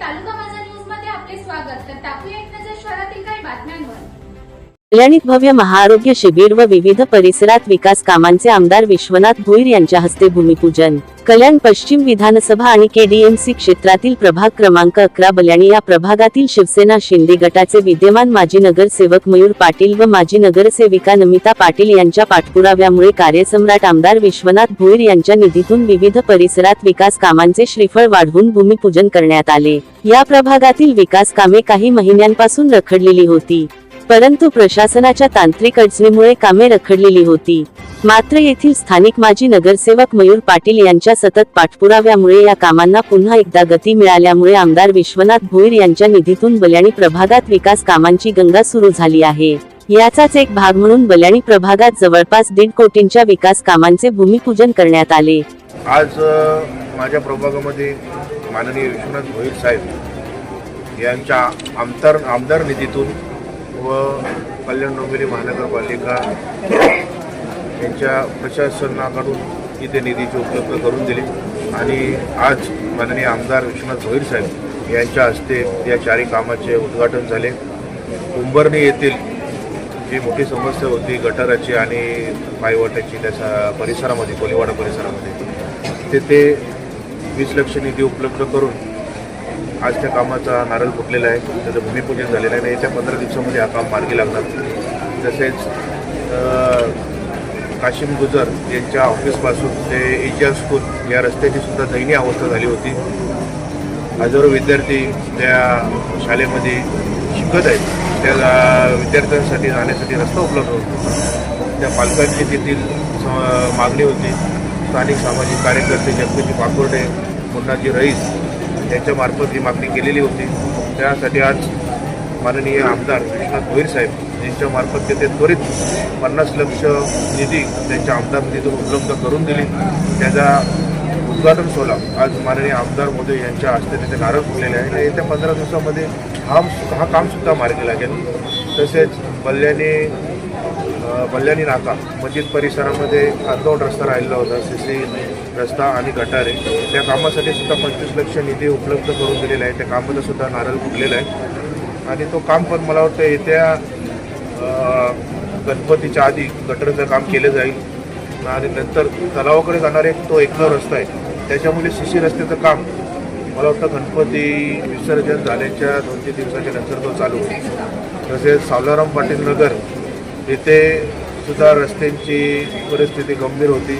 तालुका माझा न्यूजमध्ये आपले स्वागत. तर टाकूया एक नजर शहरातील काही बातम्यांवर. कल्याणित भव्य महाआरोग्य शिबिर व विविध परिसरात विकास कामांचे आमदार विश्वनाथ भोईर यांच्या हस्ते भूमिपूजन. कल्याण पश्चिम विधानसभा आणि केडीएमसी क्षेत्रातील प्रभाग क्रमांक अकरा बल्याणी या प्रभागातील शिवसेना शिंदे गटाचे विद्यमान माजी नगरसेवक मयूर पाटील व माजी नगरसेविका नमिता पाटील यांच्या पाठपुराव्यामुळे कार्यसम्राट आमदार विश्वनाथ भोईर यांच्या निधीतून विविध परिसरात विकास कामांचे श्रीफळ वाढवून भूमिपूजन करण्यात आले. या प्रभागातील विकास कामे काही महिन्यांपासून रखडलेली होती. परंतु प्रशासनाच्या तांत्रिक अडचणीमुळे कामे रखडलेली होती. मात्र येथील स्थानिक माजी नगरसेवक मयूर पाटील यांच्या सतत पाठपुराव्यामुळे या कामांना पुन्हा एकदा गती मिळाल्यामुळे आमदार विश्वनाथ भोईर यांच्या निधीतून बल्याणी प्रभागात विकास कामांची गंगा सुरू झाली आहे. याचाच एक भाग म्हणून बल्याणी प्रभागात जवळपास दीड कोटींच्या विकास कामांचे भूमिपूजन करण्यात आले. आज माझ्या प्रभागामध्ये माननीय विश्वनाथ भोईर साहेब यांच्या आमदार आमदार निधीतून व कल्याण डोंबिवली महानगरपालिका यांच्या प्रशासनाकडून इथे निधीची उपलब्ध करून दिली. आणि आज माननीय आमदार विश्वनाथ भोईर साहेब यांच्या हस्ते या चारही कामाचे उद्घाटन झाले. कुंभरणी येथील जी मोठी समस्या होती गटाराची आणि पायवाटाची त्याच्या परिसरामध्ये कोलीवाडा परिसरामध्ये तेथे वीस लक्ष निधी उपलब्ध करून आज त्या कामाचा नारळ फुटलेला आहे. त्याचं भूमिपूजन झालेलं आहे आणि येत्या पंधरा दिवसामध्ये हा काम मार्गी लागणार. तसेच काशिम गुजर यांच्या ऑफिसपासून ते एजिया स्कूल या रस्त्याची सुद्धा दयनीय अवस्था झाली होती. हजारो विद्यार्थी त्या शाळेमध्ये शिकत आहेत. त्या विद्यार्थ्यांसाठी जाण्यासाठी रस्ता उपलब्ध होतो. त्या पालकांची तेथील स- मागणी होती. स्थानिक सामाजिक कार्यकर्ते जगदीश पाकोर्डे मुन्नाजी रईस यांच्यामार्फत ही मागणी केलेली होती. त्यासाठी आज माननीय आमदार विश्वनाथ भोईर साहेब यांच्यामार्फत तेथे त्वरित पन्नास लक्ष निधी त्यांच्या आमदार निधीतून उपलब्ध करून दिली. त्याचा उद्घाटन सोहळा आज माननीय आमदार मोदी यांच्या हस्ते तिथे नारळ फुटलेले आहे. आणि येत्या पंधरा दिवसामध्ये हा हा कामसुद्धा मार्गी लागेल. तसेच बल्ल्याने अ, बल्ल्यानी नाका मस्जिद परिसरामध्ये अर्धवट रस्ता राहिलेला होता. सी सी रस्ता आणि गटारे त्या कामासाठी सुद्धा पंचवीस लक्ष निधी उपलब्ध करून दिलेला आहे त्या कामाचा सुद्धा नारळ फुटलेला आहे. आणि तो काम पण मला वाटतं येत्या गणपतीच्या आधी गटरचं काम केलं जाईल. आणि नंतर तलावाकडे जाणारे एक तो एकदा रस्ता आहे. त्याच्यामुळे शिशी रस्त्याचं काम मला वाटतं गणपती विसर्जन झाल्याच्या दोन तीन दिवसाच्या नंतर तो चालू होईल. तसेच सावलाराम पाटील नगर इथे सुद्धा रस्त्यांची परिस्थिती गंभीर होती.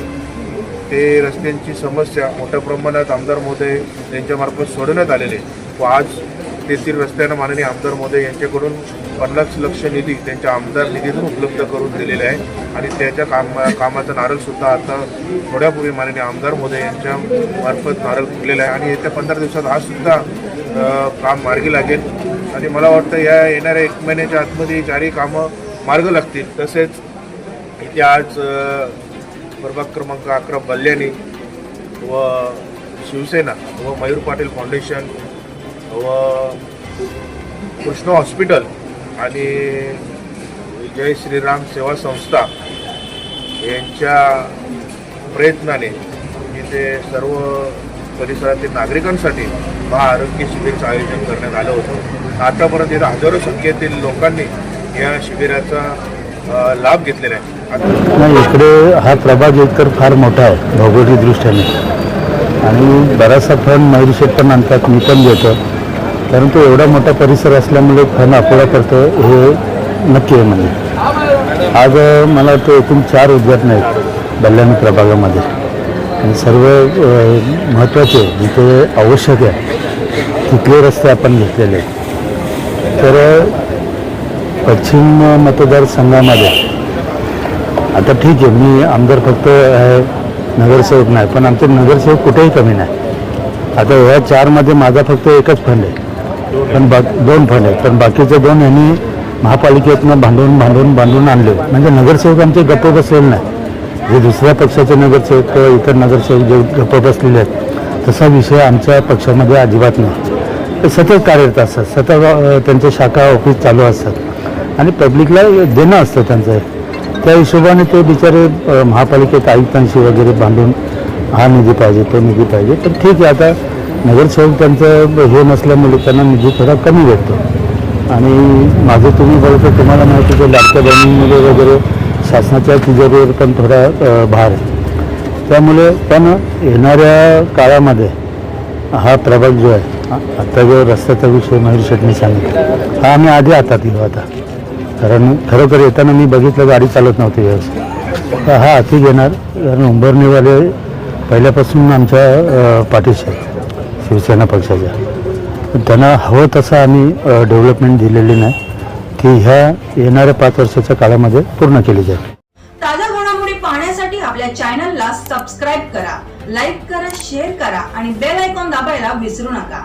ते रस्त्यांची समस्या मोठ्या प्रमाणात आमदार महोदय यांच्यामार्फत सोडवण्यात आलेले व आज तेथील रस्त्यांना माननीय आमदार महोदय यांच्याकडून पन्नास लक्ष निधी त्यांच्या आमदार निधीतून उपलब्ध करून दिलेले आहे. आणि त्याच्या काम कामाचा नारळसुद्धा आता थोड्यापूर्वी माननीय आमदार महोदय यांच्या मार्फत नारळ फुटलेला आहे. आणि येत्या पंधरा दिवसात हा सुद्धा काम मार्गी लागेल. आणि मला वाटतं या येणाऱ्या एक महिन्याच्या आतमध्ये चारही कामं मार्ग लागतील. तसेच इथे आज प्रभाग क्रमांक अकरा बल्ल्याणी व शिवसेना व मयूर पाटील फाउंडेशन व कृष्ण हॉस्पिटल आणि जय श्रीराम सेवा संस्था यांच्या प्रयत्नाने इथे सर्व परिसरातील नागरिकांसाठी महाआरोग्य शिबिरचं आयोजन करण्यात आलं होतं. आतापर्यंत इथं हजारो संख्येतील लोकांनी या शिबिराचा लाभ घेतलेला आहे. नाही इकडे हा प्रभाग एकतर फार मोठा आहे भौगोलिक दृष्ट्याने आणि बराचसा फण मयूर पण आणतात मी पण घेतो. परंतु एवढा मोठा परिसर असल्यामुळे फण अपुरा करतो हे नक्की आहे म्हणजे. आज मला वाटतं एकूण चार उद्घाटन आहेत बल्ल्याण प्रभागामध्ये. आणि सर्व महत्त्वाचे जिथे आवश्यक आहे तिथले रस्ते आपण घेतलेले आहेत. तर पश्चिम मतदारसंघामध्ये आता ठीक आहे मी आमदार फक्त आहे नगरसेवक नाही पण आमचे नगरसेवक कुठेही कमी नाही. आता ह्या चारमध्ये माझा फक्त एकच फंड आहे. पण बा दोन फंड आहेत. पण बाकीचे दोन यांनी महापालिकेतनं भांडून भांडवून बांधून आणले. म्हणजे नगरसेवक आमचे गप्प बसलेले नाही. जे दुसऱ्या पक्षाचे नगरसेवक किंवा इतर नगरसेवक जे गप्प बसलेले आहेत तसा विषय आमच्या पक्षामध्ये अजिबात नाही. ते सतत कार्यरत असतात. सतत त्यांच्या त्यांचे शाखा ऑफिस चालू असतात. आणि पब्लिकला देणं असतं त्यांचं. त्या हिशोबाने ते बिचारे महापालिकेत आयुक्तांशी वगैरे बांधून हा निधी पाहिजे तो निधी पाहिजे. तर ठीक आहे आता नगरसेवक त्यांचं हे नसल्यामुळे त्यांना निधी थोडा कमी भेटतो. आणि माझं तुम्ही बोलतो तुम्हाला माहिती की लाडक्या बहिणीमुळे वगैरे शासनाच्या तिजोरीवर पण थोडा भार आहे. त्यामुळे पण येणाऱ्या काळामध्ये हा प्रभाग जो आहे आता जो रस्त्याचा विषय मयूर शेटने सांगितला हा आम्ही आधी हातात घेऊ आता. कारण खरोखर येताना मी बघितलं गाडी चालत नव्हती व्यवस्थित. तर हा अति घेणार कारण उंबरणीवाले पहिल्यापासून आमच्या पाठीशी आहेत शिवसेना पक्षाच्या. त्यांना हवं तसं आम्ही डेव्हलपमेंट दिलेली नाही ती ह्या येणाऱ्या पाच वर्षाच्या काळामध्ये पूर्ण केली जाईल. ताज्या घडामोडी पाहण्यासाठी आपल्या चॅनलला सबस्क्राईब करा लाईक करा शेअर करा आणि बेल आयकॉन दाबायला विसरू नका.